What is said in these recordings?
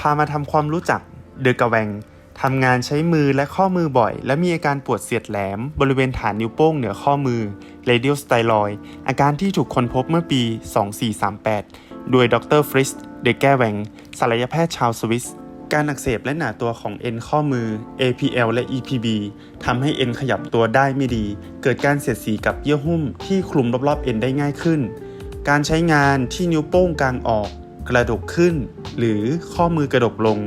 พามาทำความรู้จักเดอกะแวงทำงานใช้มือและข้อมือบ่อย และมีอาการปวดเสียดแหลม บริเวณฐานนิ้วโป้งเหนือข้อมือ radial styloid อาการที่ถูกค้นพบเมื่อปี 2438 โดยดรฟริสเดแกแวงศัลยแพทย์ชาวสวิส การอักเสบและหนาตัวของเอ็นข้อมือ APL และ EPB ทำให้เอ็นขยับตัวได้ไม่ดี เกิดการเสียดสีกับเยื่อหุ้มที่คลุมรอบๆเอ็นได้ง่ายขึ้น การใช้งานที่นิ้วโป้งกลางออก กระดกขึ้น หรือข้อมือกระดกลง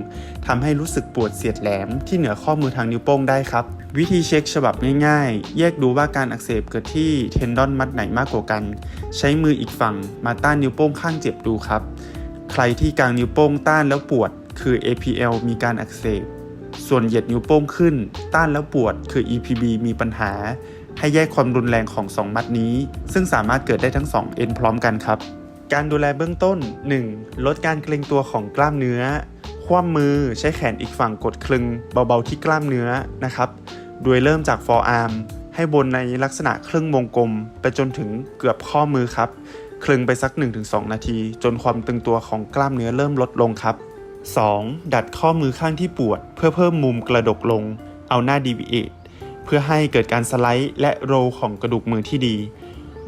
ทำให้รู้สึกปวดเสียดแหลม ที่เหนือข้อมือทางนิ้วโป้งได้ครับ วิธีเช็คฉบับง่ายๆ แยกดูว่าการอักเสบเกิดที่เทนดอนมัดไหนมากกว่ากัน ใช้มืออีกฝั่งมาต้านนิ้วโป้งข้างเจ็บดูครับ ใครที่กลางนิ้วโป้งต้านแล้วปวด คือ APL มีการอักเสบ ส่วนเหยียดนิ้วโป้งขึ้น ต้านแล้วปวด คือ EPB มีปัญหาให้แยกความรุนแรงของ 2 มัดนี้ ซึ่งสามารถเกิดได้ทั้ง 2 เอ็นพร้อมกันครับ การดูแลเบื้องต้น 1. ลดการเกร็งตัวของกล้ามเนื้อ คว่ำมือใช้แขนอีกฝั่งกดคลึง เบาๆที่กล้ามเนื้อนะครับ โดยเริ่มจาก forearm ให้บนในลักษณะครึ่งวงกลม ไปจนถึงเกือบข้อมือครับ คลึงไปสัก 1-2 นาที จนความตึงตัวของกล้ามเนื้อเริ่มลดลงครับ 2. ดัดข้อมือข้างที่ปวด เพื่อเพิ่มมุมกระดกลง เอาหน้า deviate เพื่อให้เกิดการสไลด์และโรลของกระดูกมือที่ดี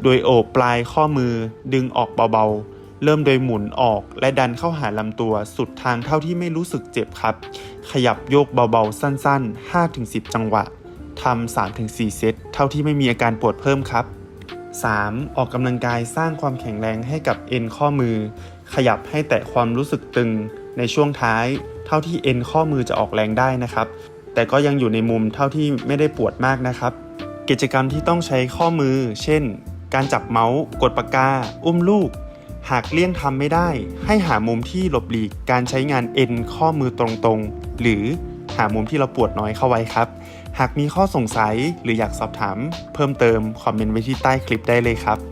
โดยโอบปลายข้อมือดึงออกเบาๆ เริ่มโดยหมุนออกและดันเข้าหาลำตัวสุดทางเท่าที่ไม่รู้สึกเจ็บครับ ขยับโยกเบาๆ สั้นๆ 5-10 จังหวะทำ3-4 เซต เท่าที่ไม่มีอาการปวดเพิ่มครับ 3. ออกกำลังกายสร้างความแข็งแรงให้กับเอ็นข้อมือ ขยับให้แตะความรู้สึกตึงในช่วงท้าย เท่าที่เอ็นข้อมือจะออกแรงได้นะครับ แต่ก็ยังอยู่ในมุมเท่าที่ไม่ได้ปวดมากนะครับ กิจกรรมที่ต้องใช้ข้อมือ เช่น การจับเมาส์ กดปากกา อุ้มลูก หากเลี่ยงทำไม่ได้ ให้หามุมที่หลบหลีกการใช้งานเอ็นข้อมือตรงๆ หรือหามุมที่เราปวดน้อยเข้าไว้ครับ หากมีข้อสงสัยหรืออยากสอบถาม เพิ่มเติมคอมเมนต์ไว้ที่ใต้คลิปได้เลยครับ